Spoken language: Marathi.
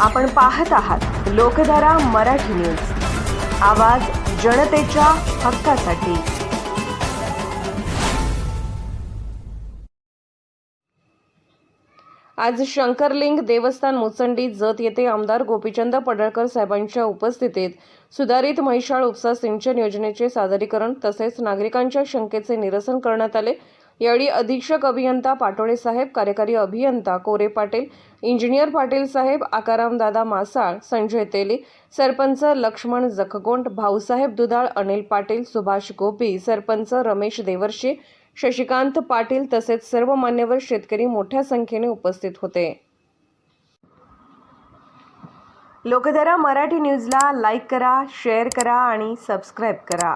आपण पाहत आहात लोकधारा मराठी न्यूज. आवाज जनतेच्या हक्कासाठी. आज शंकरलिंग देवस्थान मुचंडी जत येथे आमदार गोपीचंद पडळकर साहेबांच्या उपस्थितीत सुधारित म्हैसाळ उपसा सिंचन योजनेचे सादरीकरण तसेच नागरिकांच्या शंकेचे निरसन करण्यात आले. यावेळी अधीक्षक अभियंता पाटोळे साहेब कार्यकारी अभियंता कोरे पाटील इंजिनियर पाटील साहेब आकारामदादा मासाळ संजय तेली सरपंच लक्ष्मण जखगोंड भाऊसाहेब दुधाळ अनिल पाटील सुभाष गोपी सरपंच रमेश देवर्षी शशिकांत पाटील तसेच सर्व मान्यवर शेतकरी मोठ्या संख्येने उपस्थित होते. लोकधारा मराठी न्यूजला लाईक करा शेअर करा आणि सबस्क्राईब करा.